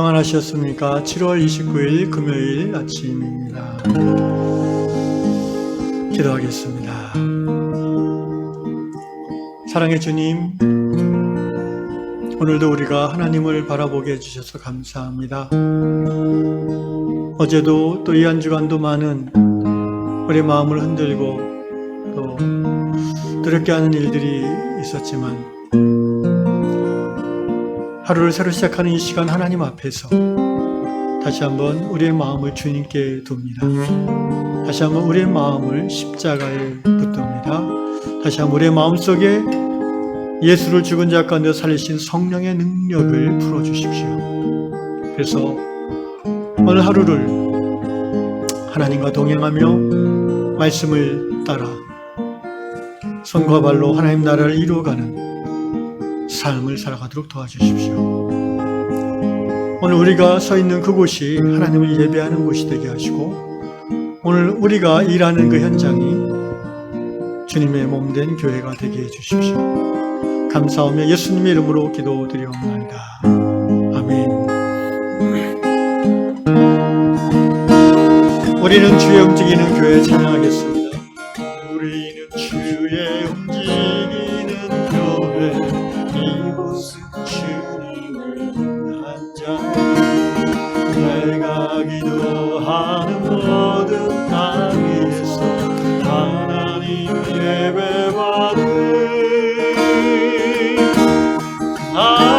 평안하셨습니까? 7월 29일 금요일 아침입니다. 기도하겠습니다. 사랑의 주님, 오늘도 우리가 하나님을 바라보게 해주셔서 감사합니다. 어제도 또 이 한 주간도 많은 우리 마음을 흔들고 또 두렵게 하는 일들이 있었지만 하루를 새로 시작하는 이 시간 하나님 앞에서 다시 한번 우리의 마음을 주님께 둡니다. 다시 한번 우리의 마음을 십자가에 붙듭니다. 다시 한번 우리의 마음 속에 예수를 죽은 자 가운데 살리신 성령의 능력을 풀어 주십시오. 그래서 오늘 하루를 하나님과 동행하며 말씀을 따라 손과 발로 하나님 나라를 이루어가는 삶을 살아가도록 도와주십시오. 오늘 우리가 서 있는 그곳이 하나님을 예배하는 곳이 되게 하시고 오늘 우리가 일하는 그 현장이 주님의 몸 된 교회가 되게 해주십시오. 감사하며 예수님의 이름으로 기도드리옵나이다. 아멘. 우리는 주의 움직이는 교회 찬양하겠습니다. 나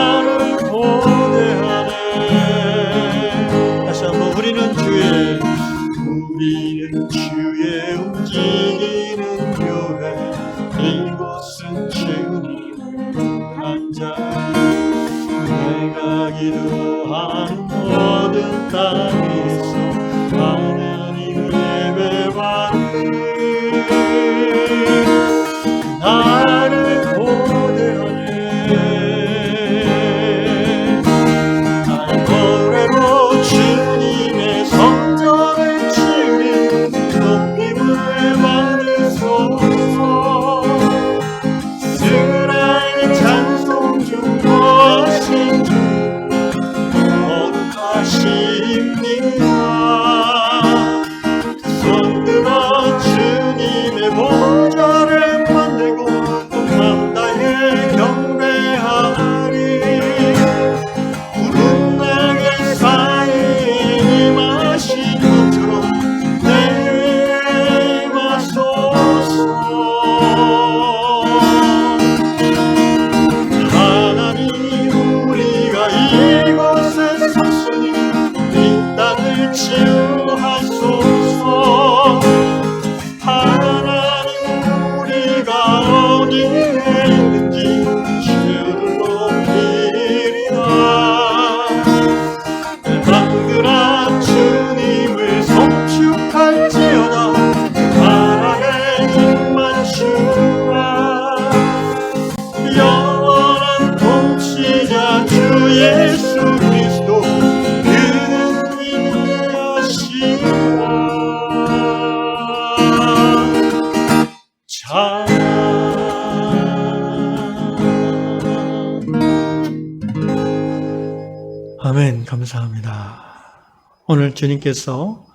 오늘 주님께서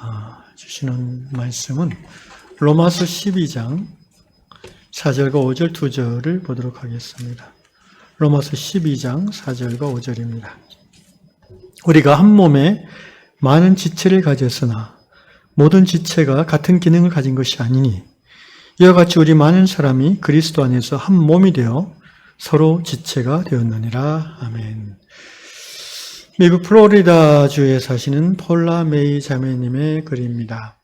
아, 주시는 말씀은 로마서 12장 4절과 5절 2절을 보도록 하겠습니다. 로마서 12장 4절과 5절입니다. 우리가 한 몸에 많은 지체를 가졌으나 모든 지체가 같은 기능을 가진 것이 아니니 이와 같이 우리 많은 사람이 그리스도 안에서 한 몸이 되어 서로 지체가 되었느니라. 아멘. 미국 플로리다주에 사시는 폴라 메이 자매님의 글입니다.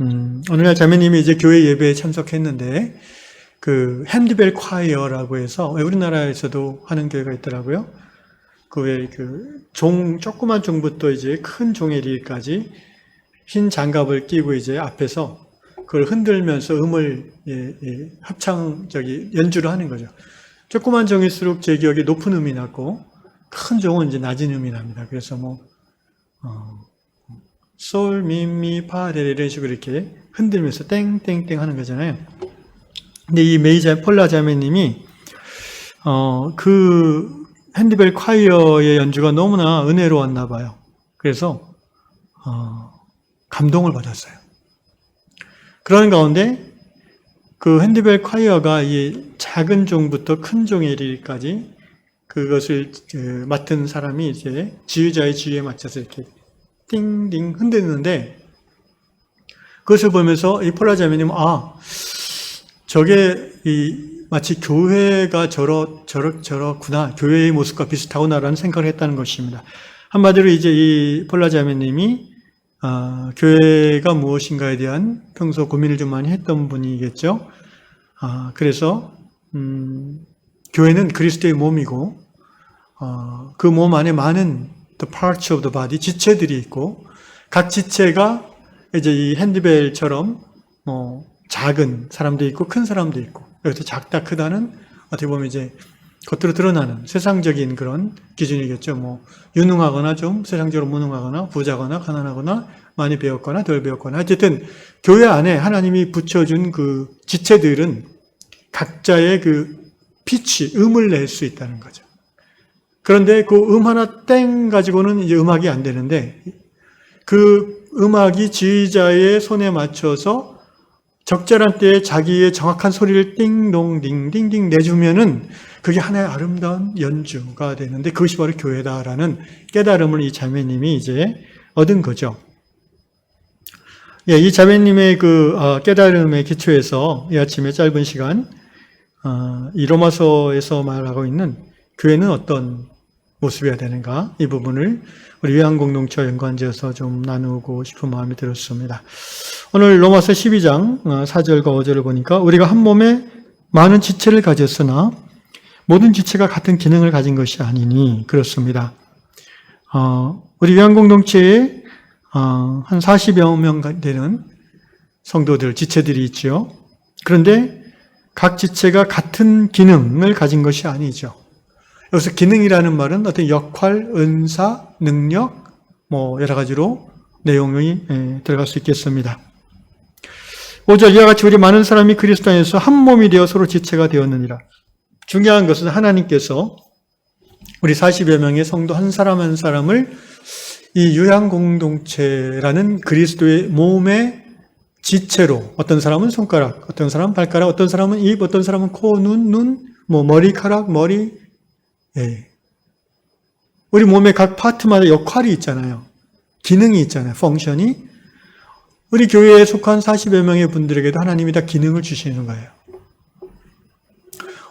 음, 오늘날 자매님이 이제 교회 예배에 참석했는데, 그, 핸드벨 콰이어라고 해서, 우리나라에서도 하는 교회가 있더라고요. 그 외에 그, 종, 조그만 종부터 이제 큰 종의 리까지 흰 장갑을 끼고 이제 앞에서 그걸 흔들면서 음을 예, 예, 합창, 저기, 연주를 하는 거죠. 조그만 종일수록 제 기억에 높은 음이 났고, 큰 종은 이제 낮은 음이 납니다. 그래서 뭐, 어, 솔, 미, 미, 파, 레 이런 식으로 이렇게 흔들면서 땡땡땡 하는 거잖아요. 근데 이 메이자 폴라 자매님이 어, 그 핸드벨 콰이어의 연주가 너무나 은혜로웠나 봐요. 그래서 어, 감동을 받았어요. 그런 가운데 그 핸드벨 콰이어가 이 작은 종부터 큰 종에 이르기까지 그것을 그 맡은 사람이 이제 지휘자의 지휘에 맞춰서 이렇게 띵띵 흔드는데 그것을 보면서 이 폴라자매님은 아 저게 이 마치 교회가 저렇 저렇 저렇구나 교회의 모습과 비슷하구나라는 생각을 했다는 것입니다. 한마디로 이제 이 폴라자매님이 아, 교회가 무엇인가에 대한 평소 고민을 좀 많이 했던 분이겠죠. 아, 그래서 음, 교회는 그리스도의 몸이고 어, 그 몸 안에 많은 the parts of the body 지체들이 있고 각 지체가 이제 이 핸드벨처럼 뭐 작은 사람도 있고 큰 사람도 있고 여기서 작다 크다는 어떻게 보면 이제 겉으로 드러나는 세상적인 그런 기준이겠죠. 뭐 유능하거나 좀 세상적으로 무능하거나 부자거나 가난하거나 많이 배웠거나 덜 배웠거나 어쨌든 교회 안에 하나님이 붙여준 그 지체들은 각자의 그 피치 음을 낼 수 있다는 거죠. 그런데 그 음 하나 땡 가지고는 이제 음악이 안 되는데 그 음악이 지휘자의 손에 맞춰서 적절한 때에 자기의 정확한 소리를 띵동 딩딩딩 내주면은 그게 하나의 아름다운 연주가 되는데 그것이 바로 교회다라는 깨달음을 이 자매님이 이제 얻은 거죠. 예, 이 자매님의 그 어, 깨달음의 기초에서 이 아침에 짧은 시간 어, 이 로마서에서 말하고 있는 교회는 어떤 모습이어야 되는가 이 부분을 우리 외환 공동체와 연관지어서 좀 나누고 싶은 마음이 들었습니다. 오늘 로마서 12장 4절과 5절을 보니까 우리가 한 몸에 많은 지체를 가졌으나 모든 지체가 같은 기능을 가진 것이 아니니 그렇습니다. 어, 우리 외환 공동체에 어, 한 40여 명 되는 성도들, 지체들이 있죠. 그런데 각 지체가 같은 기능을 가진 것이 아니죠. 여기서 기능이라는 말은 어떤 역할, 은사, 능력, 뭐 여러 가지로 내용이 예, 들어갈 수 있겠습니다. 5절 이와 같이 우리 많은 사람이 그리스도 안에서 한 몸이 되어 서로 지체가 되었느니라. 중요한 것은 하나님께서 우리 40여 명의 성도 한 사람 한 사람을 이 유양 공동체라는 그리스도의 몸의 지체로 어떤 사람은 손가락, 어떤 사람은 발가락, 어떤 사람은 입, 어떤 사람은 코, 눈, 눈, 뭐 머리카락, 머리, 예. 우리 몸의 각 파트마다 역할이 있잖아요. 기능이 있잖아요. 펑션이. 우리 교회에 속한 40여 명의 분들에게도 하나님이 다 기능을 주시는 거예요.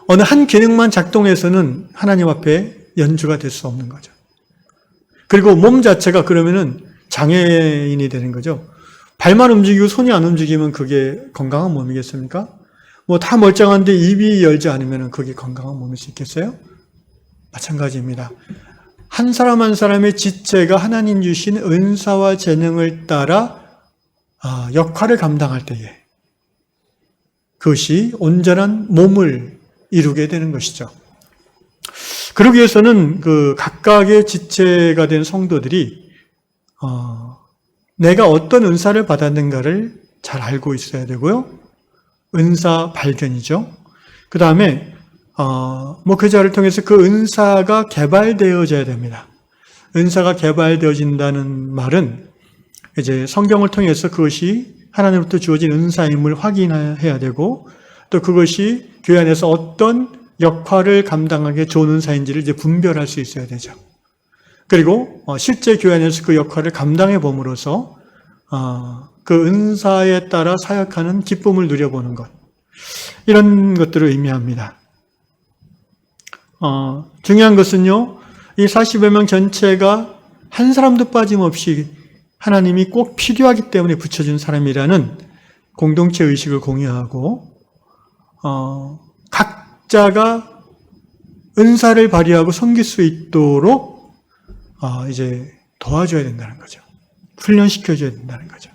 어느 한 기능만 작동해서는 하나님 앞에 연주가 될 수 없는 거죠. 그리고 몸 자체가 그러면은 장애인이 되는 거죠. 발만 움직이고 손이 안 움직이면 그게 건강한 몸이겠습니까? 뭐 다 멀쩡한데 입이 열지 않으면 그게 건강한 몸일 수 있겠어요? 마찬가지입니다. 한 사람 한 사람의 지체가 하나님 주신 은사와 재능을 따라 아, 역할을 감당할 때에 그것이 온전한 몸을 이루게 되는 것이죠. 그러기 위해서는 그 각각의 지체가 된 성도들이 어, 내가 어떤 은사를 받았는가를 잘 알고 있어야 되고요. 은사 발견이죠. 그 다음에 어, 목회자를 통해서 그 은사가 개발되어져야 됩니다. 은사가 개발되어진다는 말은 이제 성경을 통해서 그것이 하나님부터 주어진 은사임을 확인해야 되고 또 그것이 교회 안에서 어떤 역할을 감당하게 좋은 은사인지를 이제 분별할 수 있어야 되죠. 그리고 어, 실제 교회 안에서 그 역할을 감당해 봄으로써 어, 그 은사에 따라 사역하는 기쁨을 누려보는 것 이런 것들을 의미합니다. 어, 중요한 것은요, 이 40여 명 전체가 한 사람도 빠짐없이 하나님이 꼭 필요하기 때문에 붙여준 사람이라는 공동체 의식을 공유하고, 어, 각자가 은사를 발휘하고 섬길 수 있도록, 어, 이제 도와줘야 된다는 거죠. 훈련시켜줘야 된다는 거죠.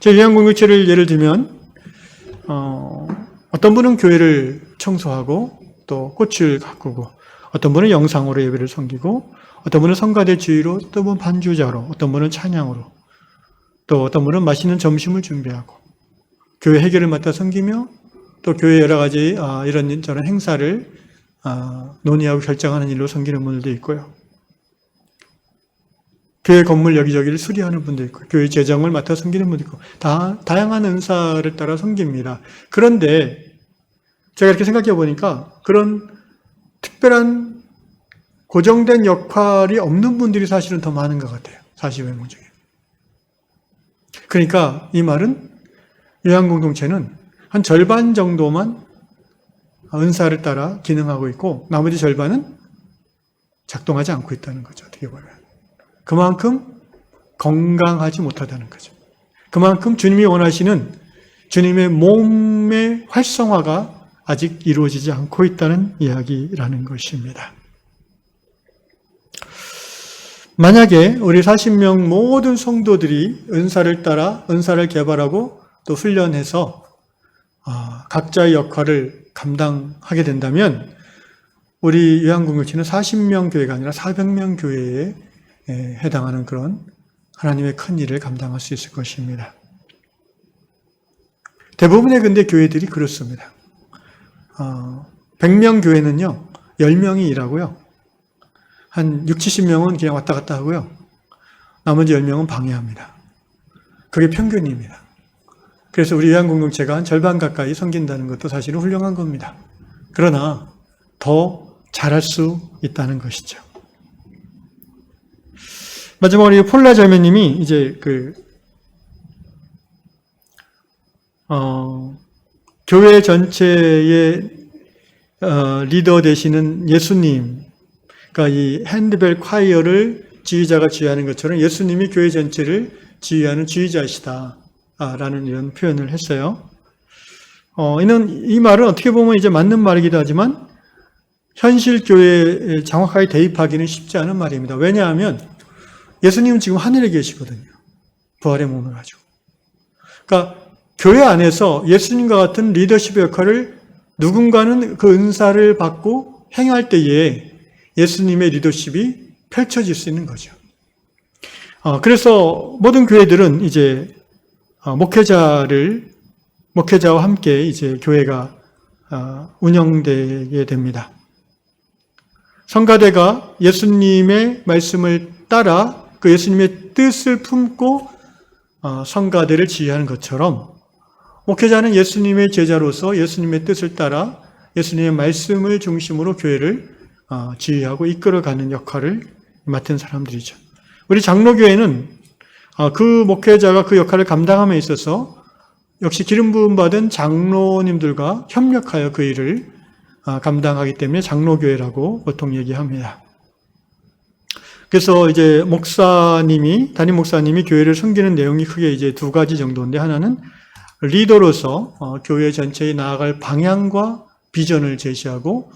제 요양 공동체를 예를 들면, 어, 어떤 분은 교회를 청소하고, 또 꽃을 가꾸고 어떤 분은 영상으로 예배를 섬기고 어떤 분은 성가대 주의로 어떤 분은 반주자로 어떤 분은 찬양으로 또 어떤 분은 맛있는 점심을 준비하고 교회 해결을 맡아 섬기며 또 교회 여러 가지 아, 이런 저런 행사를 아, 논의하고 결정하는 일로 섬기는 분들도 있고요. 교회 건물 여기저기를 수리하는 분도 있고, 교회 재정을 맡아 섬기는 분도 있고, 다, 다양한 은사를 따라 섬깁니다. 그런데 제가 이렇게 생각해 보니까 그런 특별한 고정된 역할이 없는 분들이 사실은 더 많은 것 같아요. 40명 중에. 그러니까 이 말은 요양공동체는 한 절반 정도만 은사를 따라 기능하고 있고 나머지 절반은 작동하지 않고 있다는 거죠. 어떻게 보면. 그만큼 건강하지 못하다는 거죠. 그만큼 주님이 원하시는 주님의 몸의 활성화가 아직 이루어지지 않고 있다는 이야기라는 것입니다. 만약에 우리 40명 모든 성도들이 은사를 따라 은사를 개발하고 또 훈련해서 아, 각자의 역할을 감당하게 된다면 우리 요양공동체는 40명 교회가 아니라 400명 교회에 해당하는 그런 하나님의 큰 일을 감당할 수 있을 것입니다. 대부분의 근데 교회들이 그렇습니다. 어, 100명 교회는요, 10명이 일하고요. 한 6, 70명은 그냥 왔다 갔다 하고요. 나머지 10명은 방해합니다. 그게 평균입니다. 그래서 우리 요양공동체가 한 절반 가까이 섬긴다는 것도 사실은 훌륭한 겁니다. 그러나 더 잘할 수 있다는 것이죠. 마지막으로 폴라 자매님이 이제 그, 어, 교회 전체의 어, 리더 되시는 예수님, 그러니까 이 핸드벨 콰이어를 지휘자가 지휘하는 것처럼 예수님이 교회 전체를 지휘하는 지휘자이시다. 라는 이런 표현을 했어요. 어, 이는, 이 말은 어떻게 보면 이제 맞는 말이기도 하지만 현실 교회에 정확하게 대입하기는 쉽지 않은 말입니다. 왜냐하면 예수님은 지금 하늘에 계시거든요. 부활의 몸을 가지고. 그러니까 교회 안에서 예수님과 같은 리더십의 역할을 누군가는 그 은사를 받고 행할 때에 예수님의 리더십이 펼쳐질 수 있는 거죠. 어, 그래서 모든 교회들은 이제 어, 목회자를 목회자와 함께 이제 교회가 어, 운영되게 됩니다. 성가대가 예수님의 말씀을 따라 그 예수님의 뜻을 품고 어, 성가대를 지휘하는 것처럼 목회자는 예수님의 제자로서 예수님의 뜻을 따라 예수님의 말씀을 중심으로 교회를 지휘하고 이끌어가는 역할을 맡은 사람들이죠. 우리 장로교회는 아, 그 목회자가 그 역할을 감당함에 있어서 역시 기름 부음 받은 장로님들과 협력하여 그 일을 아, 감당하기 때문에 장로교회라고 보통 얘기합니다. 그래서 이제 목사님이 담임 목사님이 교회를 섬기는 내용이 크게 이제 두 가지 정도인데 하나는 리더로서 어, 교회 전체에 나아갈 방향과 비전을 제시하고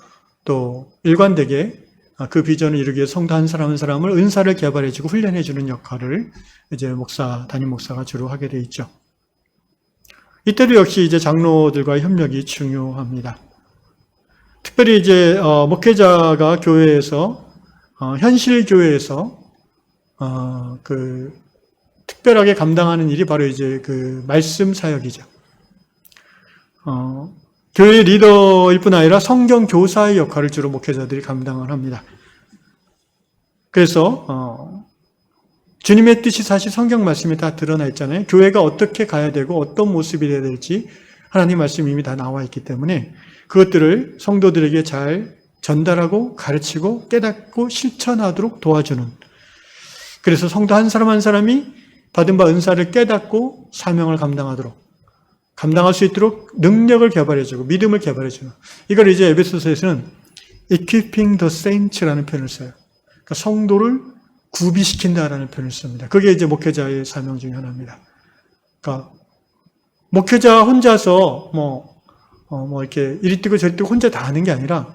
또 일관되게 아, 그 비전을 이루기 위해 성도 한 사람 한 사람을 은사를 개발해주고 훈련해주는 역할을 이제 목사, 담임 목사가 주로 하게 돼 있죠. 이때도 역시 이제 장로들과의 협력이 중요합니다. 특별히 이제 어, 목회자가 교회에서 어, 현실 교회에서 어, 그 특별하게 감당하는 일이 바로 이제 그 말씀 사역이죠. 어, 교회 리더일 뿐 아니라 성경 교사의 역할을 주로 목회자들이 감당을 합니다. 그래서 어, 주님의 뜻이 사실 성경 말씀에 다 드러나 있잖아요. 교회가 어떻게 가야 되고 어떤 모습이 되어야 될지 하나님 말씀이 이미 다 나와 있기 때문에 그것들을 성도들에게 잘 전달하고 가르치고 깨닫고 실천하도록 도와주는 그래서 성도 한 사람 한 사람이 받은 바 은사를 깨닫고 사명을 감당하도록 감당할 수 있도록 능력을 개발해주고 믿음을 개발해주는 이걸 이제 에베소서에서는 equipping the saints라는 표현을 써요. 그러니까 성도를 구비시킨다라는 표현을 씁니다. 그게 이제 목회자의 사명 중에 하나입니다. 그러니까 목회자 혼자서 뭐, 어, 뭐 이렇게 이리 뛰고 저리 뛰고 혼자 다 하는 게 아니라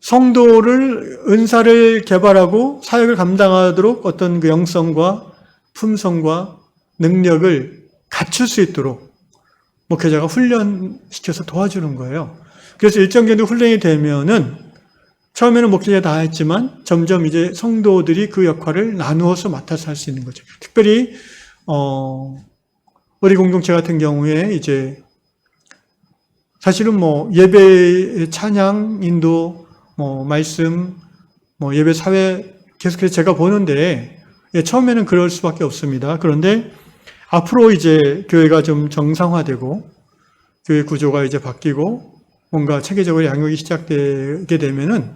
성도를 은사를 개발하고 사역을 감당하도록 어떤 그 영성과 품성과 능력을 갖출 수 있도록 목회자가 훈련시켜서 도와주는 거예요. 그래서 일정 정도 훈련이 되면은 처음에는 목회자 다 했지만 점점 이제 성도들이 그 역할을 나누어서 맡아서 할 수 있는 거죠. 특별히 어 우리 공동체 같은 경우에 이제 사실은 뭐 예배 찬양 인도 뭐 말씀 뭐 예배 사회 계속해서 제가 보는데 예, 처음에는 그럴 수밖에 없습니다. 그런데 앞으로 이제 교회가 좀 정상화되고 교회 구조가 이제 바뀌고 뭔가 체계적으로 양육이 시작되게 되면은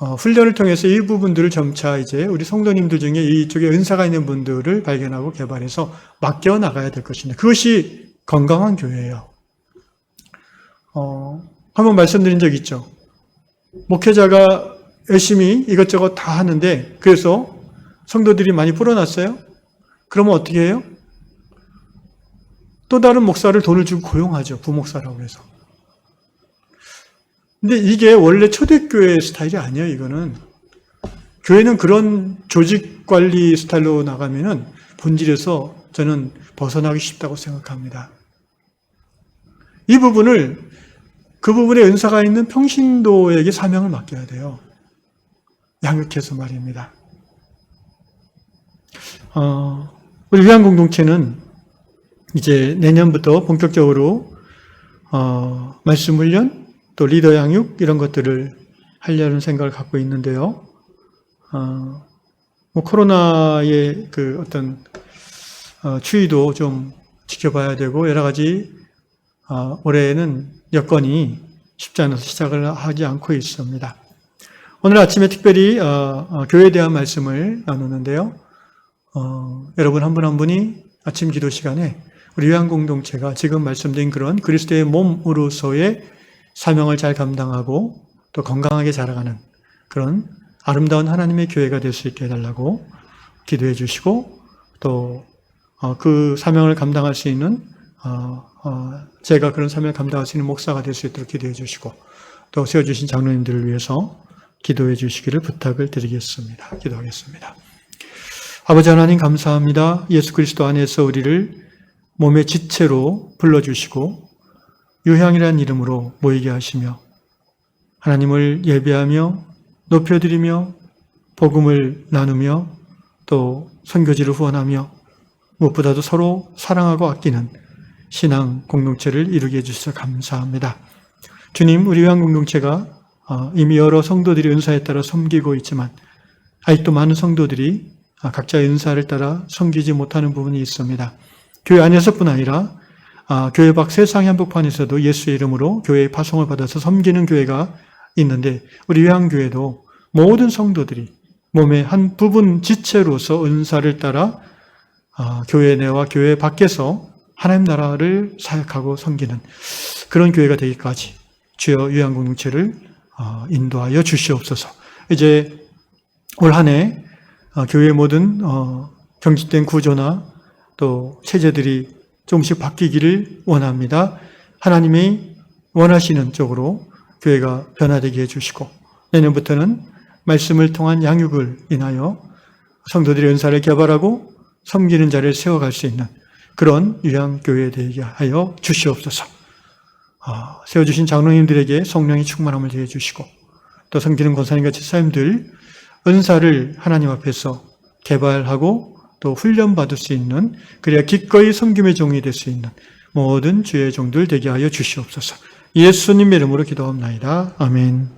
어, 훈련을 통해서 이 부분들을 점차 이제 우리 성도님들 중에 이쪽에 은사가 있는 분들을 발견하고 개발해서 맡겨 나가야 될 것입니다. 그것이 건강한 교회예요. 어, 한번 말씀드린 적 있죠. 목회자가 열심히 이것저것 다 하는데 그래서 성도들이 많이 불어났어요. 그러면 어떻게 해요? 또 다른 목사를 돈을 주고 고용하죠. 부목사라고 해서. 근데 이게 원래 초대교회 스타일이 아니에요, 이거는. 교회는 그런 조직 관리 스타일로 나가면은 본질에서 저는 벗어나기 쉽다고 생각합니다. 이 부분을 그 부분에 은사가 있는 평신도에게 사명을 맡겨야 돼요. 양육해서 말입니다. 어, 우리 위안 공동체는 이제 내년부터 본격적으로 어, 말씀 훈련 또 리더 양육 이런 것들을 하려는 생각을 갖고 있는데요. 어, 뭐 코로나의 그 어떤 어, 추이도 좀 지켜봐야 되고 여러 가지 어, 올해는 여건이 쉽지 않아서 시작을 하지 않고 있습니다. 오늘 아침에 특별히 어, 어, 교회에 대한 말씀을 나누는데요. 어, 여러분 한 분한 분이 아침 기도 시간에 우리 요한 공동체가 지금 말씀드린 그런 그리스도의 몸으로서의 사명을 잘 감당하고 또 건강하게 자라가는 그런 아름다운 하나님의 교회가 될 수 있게 해달라고 기도해 주시고 또 그 사명을 감당할 수 있는 제가 그런 사명을 감당할 수 있는 목사가 될 수 있도록 기도해 주시고 또 세워주신 장로님들을 위해서 기도해 주시기를 부탁을 드리겠습니다. 기도하겠습니다. 아버지 하나님 감사합니다. 예수 그리스도 안에서 우리를 몸의 지체로 불러주시고 유향이라는 이름으로 모이게 하시며 하나님을 예배하며 높여드리며 복음을 나누며 또 선교지를 후원하며 무엇보다도 서로 사랑하고 아끼는 신앙 공동체를 이루게 해주셔서 감사합니다. 주님, 우리 위한 공동체가 어, 이미 여러 성도들이 은사에 따라 섬기고 있지만 아직도 많은 성도들이 각자의 은사를 따라 섬기지 못하는 부분이 있습니다. 교회 안에서뿐 아니라 아, 교회 밖 세상의 한복판에서도 예수의 이름으로 교회의 파송을 받아서 섬기는 교회가 있는데 우리 외항교회도 모든 성도들이 몸의 한 부분 지체로서 은사를 따라 아, 교회 내와 교회 밖에서 하나님 나라를 사역하고 섬기는 그런 교회가 되기까지 주여 유한 공동체를 아, 인도하여 주시옵소서. 이제 올 한해 아, 교회 모든 어, 경직된 구조나 또 체제들이 조금씩 바뀌기를 원합니다. 하나님이 원하시는 쪽으로 교회가 변화되게 해주시고 내년부터는 말씀을 통한 양육을 인하여 성도들의 은사를 개발하고 섬기는 자를 세워갈 수 있는 그런 유양교회 되게 하여 주시옵소서. 아, 세워주신 장로님들에게 성령이 충만함을 되해 주시고 또 섬기는 권사님과 집사님들 은사를 하나님 앞에서 개발하고 또 훈련받을 수 있는 그래야 기꺼이 섬김의 종이 될 수 있는 모든 주의 종들 되게 하여 주시옵소서. 예수님 이름으로 기도합나이다. 아멘.